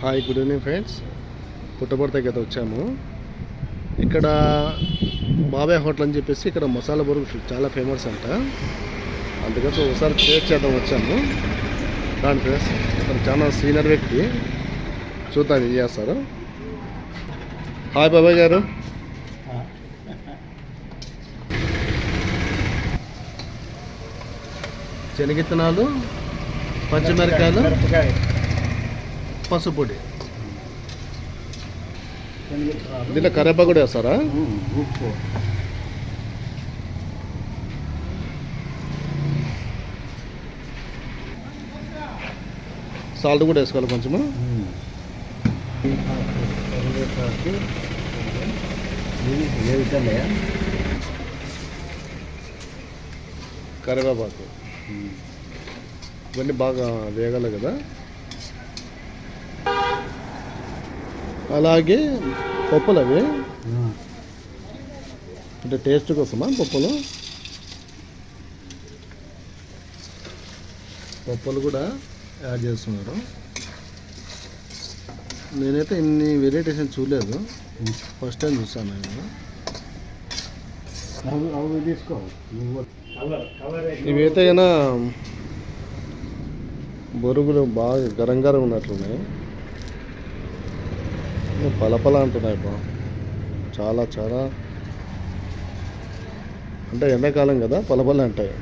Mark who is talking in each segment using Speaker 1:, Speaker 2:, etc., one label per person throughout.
Speaker 1: Hi good evening friends పుట్టపర్తికి అయితే వచ్చాము. ఇక్కడ బాబాయ్ హోటల్ అని చెప్పేసి ఇక్కడ మసాలా బరుగు చాలా ఫేమస్ అంట. అందుకని ఒకసారి టేస్ట్ చేద్దాం వచ్చాము. దాని ఫ్రెండ్స్ ఇతను చాలా సీనియర్ వ్యక్తి. చూద్దాం ఏం చేస్తారు. హాయ్ బాబాయ్ గారు. శనగిత్తనాలు పచ్చిమిరకాయలు పసుపొడి దీంట్లో కరేపాకు కూడా వేస్తారా?
Speaker 2: ఉప్పు.
Speaker 1: సాల్ట్ కూడా వేసుకోవాలి కొంచెము కరివేపాకు ఇవన్నీ బాగా వేగాలి కదా. అలాగే పప్పులు అవి. అంటే టేస్ట్ కోసమా పప్పులు? పప్పులు కూడా యాడ్ చేస్తున్నారు. నేనైతే ఇన్ని వెరైటీస్ చూడలేదు. ఫస్ట్ టైం చూసాను నేను.
Speaker 2: తీసుకో
Speaker 1: ఇవైతే అయినా బొరుగులు బాగా గరం గరం ఉన్నట్లున్నాయి. పలపల అంటున్నాయి బా. చాలా చాలా. అంటే ఎండాకాలం కదా పలపల అంటాయి.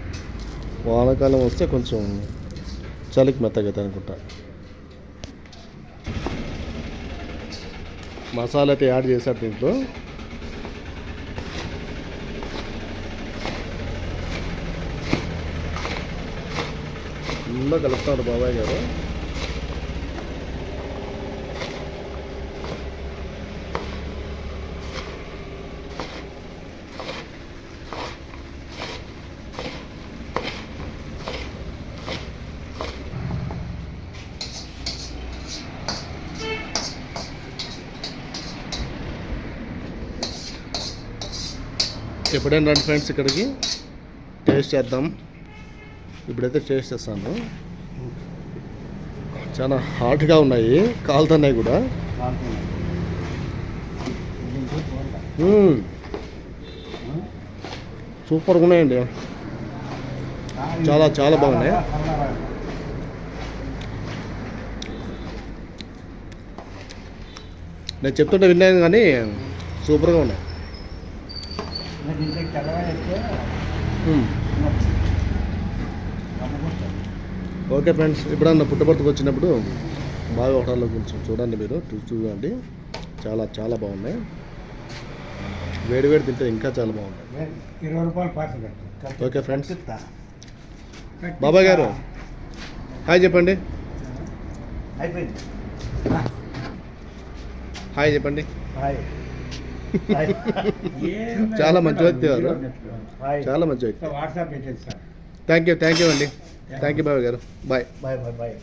Speaker 1: వానాకాలం వస్తే కొంచెం చలికి మెత్తగైతే అనుకుంటా. మసాలా అయితే యాడ్ చేశారు దీంట్లో. ఫుల్గా కలుపుతాడు బాబాయ్ గారు. ఎప్పుడైనా రండి ఫ్రెండ్స్ ఇక్కడికి. టేస్ట్ చేద్దాం. ఇప్పుడైతే టేస్ట్ చేస్తాను. చాలా హాట్గా ఉన్నాయి. కాలుతున్నాయి కూడా. సూపర్గా ఉన్నాయండి. చాలా, చాలా బాగున్నాయి. నేను చెప్తుంటే విన్నాను కానీ సూపర్గా ఉన్నాయి. ఓకే ఫ్రెండ్స్ ఎప్పుడన్నా పుట్టపర్తికి వచ్చినప్పుడు బాగా హోటల్లో కొంచెం చూడండి మీరు చూ- చూడండి. చాలా చాలా బాగున్నాయి. వేడి వేడి తింటే ఇంకా చాలా బాగున్నాయి
Speaker 2: ఇరవై రూపాయలు పార్సల్
Speaker 1: ఓకే ఫ్రెండ్స్. బాబాయ్ గారు హాయ్ చెప్పండి. హాయ్ చెప్పండి.
Speaker 2: హాయ్.
Speaker 1: చాలా మంచి వ్యక్తి వారు. చాలా మంచి వ్యక్తి. థ్యాంక్ యూ థ్యాంక్ యూ అండి. థ్యాంక్ యూ బాబాయ్ గారు. బాయ్.
Speaker 2: Bye bye bye.